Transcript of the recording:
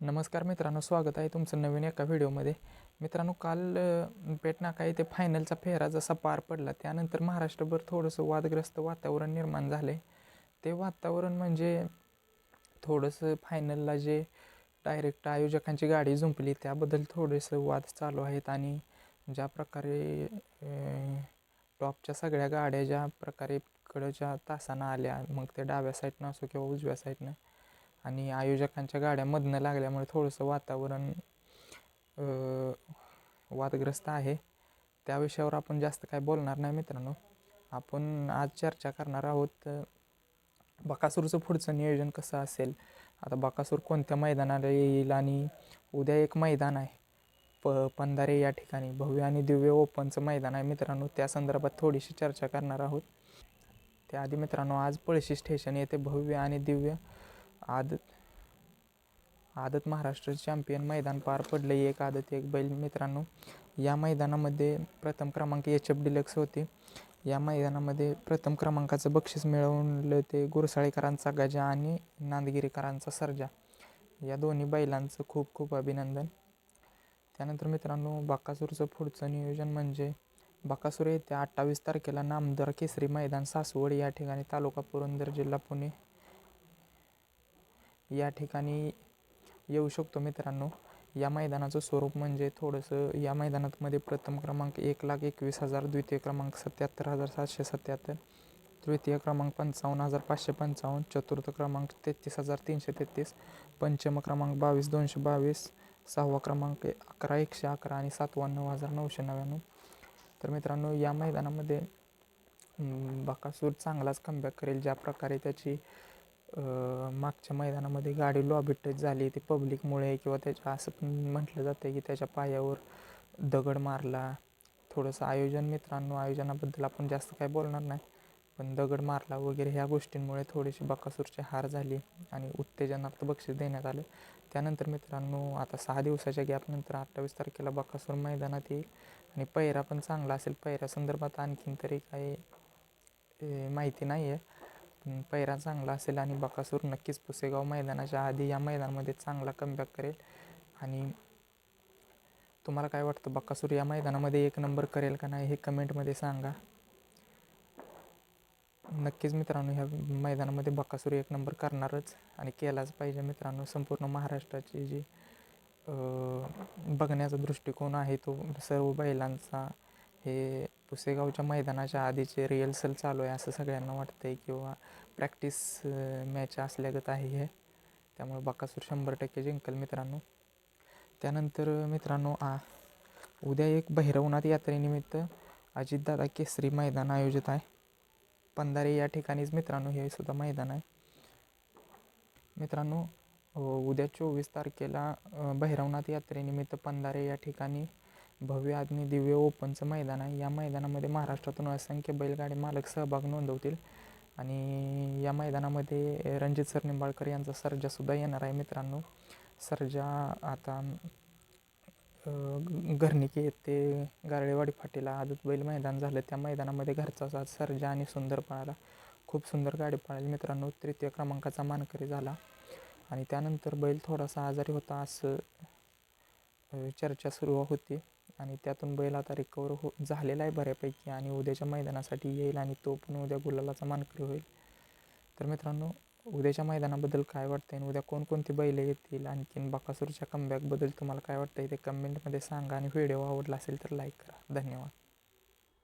नमस्कार मित्रांनो स्वागत आहे तुमचं नवीन एका व्हिडिओमध्ये. मित्रांनो काल पेटनाका येथे फायनलचा फेरा जसा पार पडला त्यानंतर महाराष्ट्रभर थोडंसं वादग्रस्त वातावरण निर्माण झाले ते वातावरण म्हणजे थोडंसं फायनलला जे डायरेक्ट आयोजकांची गाडी झुंपली त्याबद्दल थोडेसं वाद चालू आहेत आणि ज्या प्रकारे टॉपच्या सगळ्या गाड्या ज्या प्रकारे कडच्या तासानं आल्या मग ते डाव्या साईडनं असो किंवा उजव्या साईडनं आणि आयोजकांच्या गाड्या मधनं लागल्यामुळे थोडंसं वातावरण वादग्रस्त आहे. त्या विषयावर आपण जास्त काय बोलणार नाही मित्रांनो. आपण आज चर्चा करणार आहोत बकासूरचं पुढचं नियोजन कसं असेल? आता बकासूर कोणत्या मैदानाला येईल आणि उद्या एक मैदान आहे. प पंधारे या ठिकाणी भव्य आणि दिव्य ओपनचं मैदान आहे मित्रांनो. त्या संदर्भात थोडीशी चर्चा करणार आहोत. त्याआधी मित्रांनो आज पळशी स्टेशन येथे भव्य आणि दिव्य आदत आदत महाराष्ट्र चॅम्पियन मैदान पार पडलं एक आदत एक बैल. मित्रांनो या मैदानामध्ये प्रथम क्रमांक एच एफ डिलक्स होते. या मैदानामध्ये प्रथम क्रमांकाचं बक्षीस मिळवलं ते गुरसाळेकरांचा गजा आणि नांदगिरीकरांचा सर्जा. या दोन्ही बैलांचं खूप खूप अभिनंदन. त्यानंतर मित्रांनो बाकासूरचं पुढचं नियोजन म्हणजे बाकासूर येत्या अठ्ठावीस तारखेला नामदार केसरी मैदान सासवड या ठिकाणी तालुका पुरंदर जिल्हा पुणे या ठिकाणी येऊ शकतो मित्रांनो. या मैदानाचं स्वरूप म्हणजे थोडंसं या मैदानामध्ये प्रथम क्रमांक एक लाख एकवीस हजार द्वितीय क्रमांक सत्याहत्तर हजार सातशे सत्याहत्तर तृतीय क्रमांक पंचावन्न हजार पाचशे पंचावन्न चतुर्थ क्रमांक तेहतीस हजार तीनशे तेहतीस पंचम क्रमांक बावीस दोनशे बावीस सहावा क्रमांक अकरा एकशे अकरा आणि सातवा नऊ हजार नऊशे नव्याण्णव. तर मित्रांनो या मैदानामध्ये बाकासूर बकासूर चांगलाच कमबॅक करेल. ज्या प्रकारे त्याची मागच्या मैदानामध्ये गाडी लॉबी टच झाली. ती पब्लिकमुळे किंवा त्याच्या असं पण म्हटलं जातं की त्याच्या पायावर दगड मारला. थोडंसं आयोजन मित्रांनो आयोजनाबद्दल आपण जास्त काय बोलणार नाही. पण दगड मारला वगैरे ह्या गोष्टींमुळे थोडीशी बकासूरची हार झाली आणि उत्तेजनार्थ बक्षीस देण्यात आलं. त्यानंतर मित्रांनो आता सहा दिवसाच्या गॅपनंतर अठ्ठावीस तारखेला बकासूर मैदानात येईल. आणि पैरा पण चांगला असेल. पैऱ्या संदर्भात आणखीन तरी काही माहिती नाही आहे पैरा चांगला असेल आणि बकासूर नक्कीच पुसेगाव मैदानाच्या आधी या मैदानामध्ये चांगला कमबॅक करेल. आणि तुम्हाला काय वाटतं बकासूर या मैदानामध्ये एक नंबर करेल का नाही हे कमेंटमध्ये सांगा. नक्कीच मित्रांनो ह्या मैदानामध्ये बकासूर एक नंबर करणारच आणि केलाच पाहिजे मित्रांनो. संपूर्ण महाराष्ट्राची जी बघण्याचा दृष्टिकोन आहे तो सर्व बैलांचा. हे पुसेगावच्या मैदानाच्या आधीचे रिहर्सल चालू आहे असं सगळ्यांना वाटतं आहे किंवा प्रॅक्टिस मॅच असल्यागत आहे हे. त्यामुळे बकासूर शंभर टक्के जिंकल मित्रांनो. त्यानंतर मित्रांनो आ उद्या एक भैरवनाथ यात्रेनिमित्त अजितदादा केसरी मैदान आयोजित आहे. पंधारे या ठिकाणीच मित्रांनो हे सुद्धा मैदान आहे. मित्रांनो उद्या चोवीस तारखेला भैरवनाथ यात्रेनिमित्त पंधारे या ठिकाणी भव्य आणि दिव्य ओपनचं मैदान आहे. या मैदानामध्ये महाराष्ट्रातून असंख्य बैलगाडी मालक सहभाग नोंदवतील. आणि या मैदानामध्ये रणजित सर निंबाळकर यांचा सर्जासुद्धा येणार आहे मित्रांनो. सर्जा आता घरणिके ग- घरनिकी गारळेवाडी फाटीला आदत बैल मैदान झालं. त्या मैदानामध्ये घरचा साथ सर्जा आणि सुंदर पळाला. खूप सुंदर गाडी पळाली मित्रांनो. तृतीय क्रमांकाचा मानकरी झाला. आणि त्यानंतर बैल थोडासा आजारी होता असं चर्चा सुरू होती. आणि त्यातून बैल आता रिकवर हो झालेला आहे बऱ्यापैकी आणि उद्याच्या मैदानासाठी येईल आणि तो पण उद्या गुलालाचा मानकरी होईल. तर मित्रांनो उद्याच्या मैदानाबद्दल काय वाटतं आणि उद्या कोणकोणती बैलं येतील आणखीन बकासूरच्या कमबॅकबद्दल तुम्हाला काय वाटतं ते कमेंटमध्ये सांगा आणि व्हिडिओ आवडला असेल तर लाईक करा. धन्यवाद.